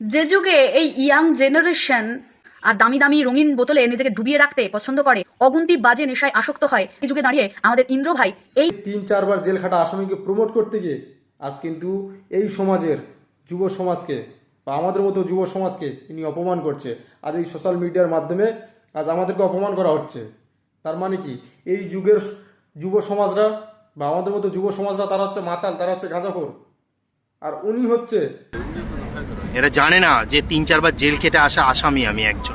যে যুগে এই ইয়াং জেনারেশন আর দামি দামি রঙিন বোতলে নিজেকে ডুবিয়ে রাখতে পছন্দ করে, অগুন্তি বাজে নেশায় আসক্ত হয়, এই যুগে দাঁড়িয়ে আমাদের ইন্দ্র ভাই এই তিন চারবার জেল খাটা আসামিকে প্রমোট করতে গিয়ে আজ কিন্তু এই সমাজের যুব সমাজকে বা আমাদের মতো যুব সমাজকে ইনি অপমান করছে। আজ এই সোশ্যাল মিডিয়ার মাধ্যমে আজ আমাদেরকে অপমান করা হচ্ছে। তার মানে কি? এই যুগের যুব সমাজরা বা আমাদের মতো যুব সমাজরা, তারা হচ্ছে মাতাল, তারা হচ্ছে গাঁজাখোর। আর উনি হচ্ছে এরা জানে না যে তিন চারবার জেল খেটে আসা আসামি আমি একজন।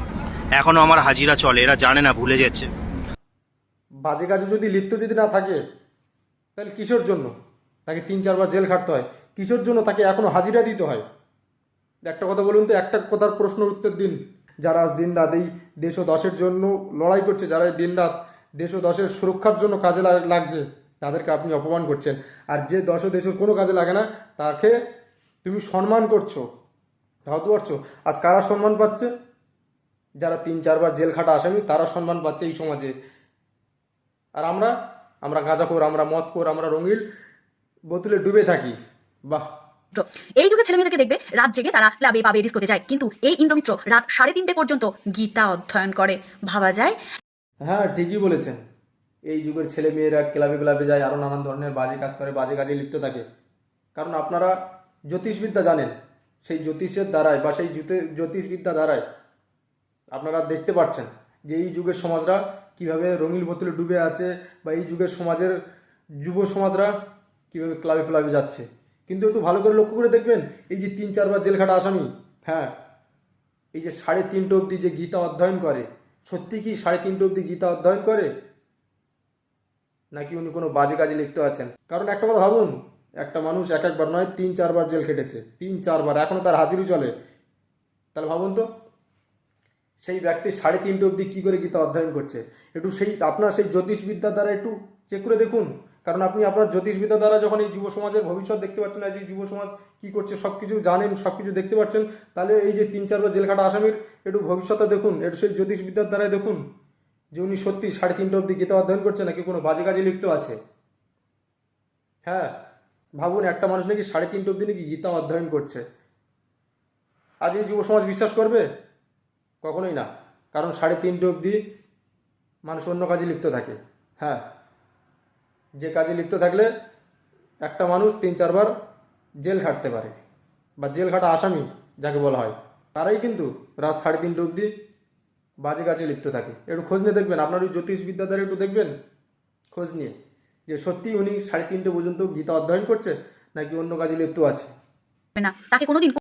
এখনও আমার হাজিরা চলে, এরা জানে না, ভুলে যাচ্ছে বাজে কাজে যদি লিপ্ত যদি না থাকে, তাহলে কিসের জন্য? তাকে তিন চারবার জেল খাটতে হয়। কিসের জন্য তাকে এখনও হাজিরা দিতে হয়? একটা কথা বলুন তো, একটা কথার প্রশ্ন উত্তর দিন। যারা আজ দিন রাত এই দেশ ও দশের জন্য লড়াই করছে, যারা এই দিন রাত দেশ ও দশের সুরক্ষার জন্য কাজে লাগ- লাগছে, তাদেরকে আপনি অপমান করছেন। আর যে দশ ও দেশের কোনো কাজে লাগে না, তাকে তুমি সম্মান করছ। ভাবতে পারছ? আজ কারা সম্মান পাচ্ছে? যারা তিন চারবার জেল খাটা আসামি তারা সম্মান পাচ্ছে এই সমাজে। আর আমরা? আমরা গাঁজাখোর আমরা মদখোর আমরা রঙিল বোতলে ডুবে থাকি। বাহ। এই যুগে ছেলে মেয়েদেরকে দেখবে রাত জেগে তারা ক্লাবে পাবে ডিস্কোতে যায়। কিন্তু এই ইন্দ্রমিত্র রাত সাড়ে তিনটে পর্যন্ত গীতা অধ্যয়ন করে। ভাবা যায়? হ্যাঁ ঠিকই বলেছেন। এই যুগের ছেলে মেয়েরা ক্লাবে ক্লাবে যায় আরও নানান ধরনের বাজে কাজ করে বাজে কাজে লিপ্ত থাকে। কারণ আপনারা জ্যোতিষবিদ্যা জানেন। সেই জ্যোতিষের দ্বারায় বা সেই জ্যোতি- জ্যোতিষবিদ্যা দ্বারায় আপনারা দেখতে পাচ্ছেন যে এই যুগের সমাজরা কীভাবে রঙিন বোতলে ডুবে আছে বা এই যুগের সমাজের যুব সমাজরা কীভাবে ক্লাবে ক্লাবে যাচ্ছে। কিন্তু একটু ভালো করে লক্ষ্য করে দেখবেন, এই যে তিন চারবার জেল খাটা আসামি হ্যাঁ এই যে সাড়ে তিনটে অবধি যে গীতা অধ্যয়ন করে, সত্যি কি সাড়ে তিনটে অবধি গীতা অধ্যয়ন করে? নাকি উনি কোনো বাজে কাজে লিপ্ত আছেন? কারণ একটা কথা ভাবুন একটা মানুষ এক একবার নয়, তিন, চারবার জেল খেটেছে। তিন, চারবার, এখনও তার হাজিরি চলে। তাহলে ভাবুন তো, সেই ব্যক্তি সাড়ে তিনটে অবধি কী করে গীতা অধ্যয়ন করছে? একটু সেই, আপনার সেই জ্যোতিষবিদ্যার দ্বারা একটু চেক করে দেখুন। কারণ আপনি আপনার জ্যোতিষবিদ্যা দ্বারা যখন এই যুব সমাজের ভবিষ্যৎ দেখতে পাচ্ছেন আজ এই যুব সমাজ কী করছে সব কিছু জানেন সব কিছু দেখতে পাচ্ছেন, তাহলে এই যে তিন, চারবার জেল খাটা আসামির একটু ভবিষ্যতে দেখুন, একটু সেই জ্যোতিষবিদ্যার দ্বারাই দেখুন যে উনি সত্যি সাড়ে তিনটে অবধি গীতা অধ্যয়ন করছে নাকি কোনো বাজে কাজে লিপ্ত আছে। হ্যাঁ ভাবুন, একটা মানুষ নাকি সাড়ে তিনটে অবধি নাকি গীতা অধ্যয়ন করছে। আজ এই যুব সমাজ বিশ্বাস করবে? কখনোই না। কারণ সাড়ে তিনটে অবধি মানুষ অন্য কাজে লিপ্ত থাকে। হ্যাঁ যে কাজে লিপ্ত থাকলে একটা মানুষ তিন চারবার জেল খাটতে পারে, বা জেল খাটা আসামি, যাকে বলা হয়। তারাই কিন্তু রাত সাড়ে তিনটে অবধি বাজে কাজে লিপ্ত থাকে। একটু খোঁজ নিয়ে দেখবেন। আপনার ওই জ্যোতিষবিদ্যা দ্বারা একটু দেখবেন? খোঁজ নিয়ে। যে সত্যি উনি সাড়ে তিনটে পর্যন্ত গীতা অধ্যয়ন করছে, নাকি অন্য কাজে লিপ্ত আছে? না, তাকে কোনোদিন